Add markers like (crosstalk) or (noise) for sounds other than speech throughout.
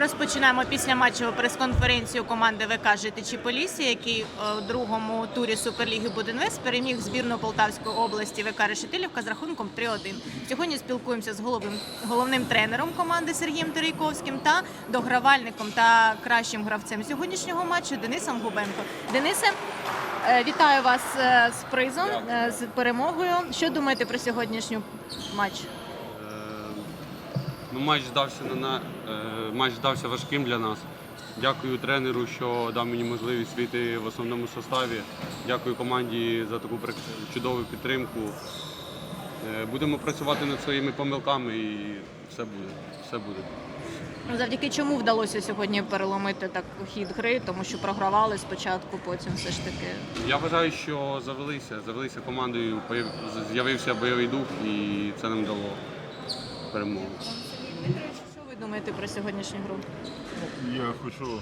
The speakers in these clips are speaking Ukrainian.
Розпочинаємо після матчеву прес-конференцію команди ВК Житичі Полісі, який е, у другому турі Суперліги Будинвест переміг збірну Полтавської області ВК Решетилівка з рахунком 3-1. Сьогодні спілкуємося з головним, головним тренером команди Сергієм Терейковським та догравальником та кращим гравцем сьогоднішнього матчу Денисом Губенко. Денисе, е, вітаю вас е, з призом, е, з перемогою. Що думаєте про сьогоднішню матч? Е, Ну, матч здався на на- е, матч здався важким для нас. Дякую тренеру, що дав мені можливість вийти в основному составі. Дякую команді за таку чудову підтримку. Е, Будемо працювати над своїми помилками і все буде. Все буде. Ну, Завдяки чому вдалося сьогодні переломити так хід гри, тому що програвали спочатку, потім все ж таки. Я вважаю, що завелися, завелися командою, з'явився бойовий дух і це нам дало перемогу. Що ви думаєте про сьогоднішню гру? Я хочу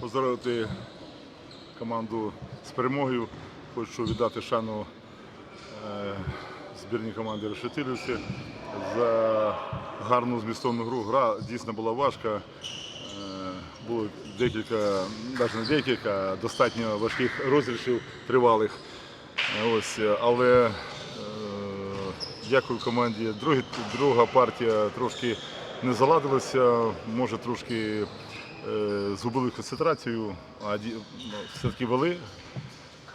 поздоровити команду з перемогою. Хочу віддати шану збірній команді Решетилівці за гарну змістовну гру. Гра дійсно була важка. Е, Було декілька, навіть не декілька, достатньо важких розіграшів тривалих. Е, Ось, е, але е, дякую команді. Другі, друга партія трошки не заладилася, може трошки е, згубили концентрацію, а ну, все-таки вели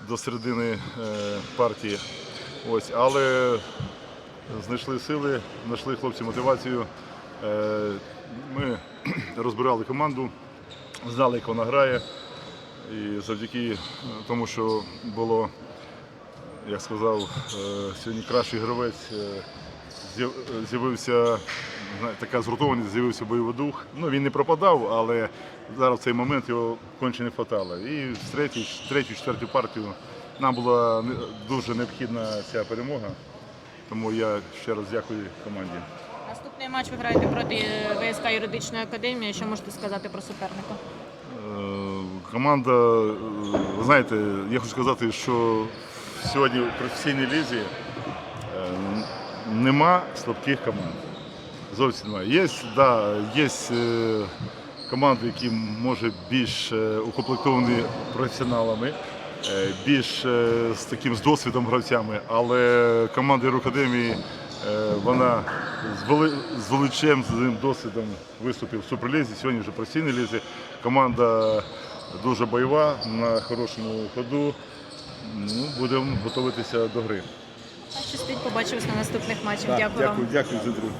до середини е, партії. Ось, але знайшли сили, знайшли хлопці мотивацію. Е, Ми (clears throat) розбирали команду, знали, як вона грає. І завдяки е, тому, що було, як сказав, е, сьогодні кращий гравець, з'явився така згуртованість, з'явився бойовий дух. Ну, він не пропадав, але зараз в цей момент його конче не хватало. І в третю, четверту партію нам була дуже необхідна ця перемога. Тому я ще раз дякую команді. Наступний матч ви граєте проти е, ВСК юридичної академії. Що можете сказати про суперника? Е, Команда, е, ви знаєте, я хочу сказати, що сьогодні в професійній лізі нема слабких команд. Зовсім немає. Є, да, є команди, які може більш укомплектовані професіоналами, більш е, з таким з досвідом гравцями, але команда Рукадемії вона з, вели, з величезним досвідом виступів в Суперлізі, сьогодні вже професійній лізі. Команда дуже бойова, на хорошому ходу. Ну, будемо готуватися до гри. Щастить, побачимось на наступних матчах. Так, Дякую вам. дякую, дякую за друг.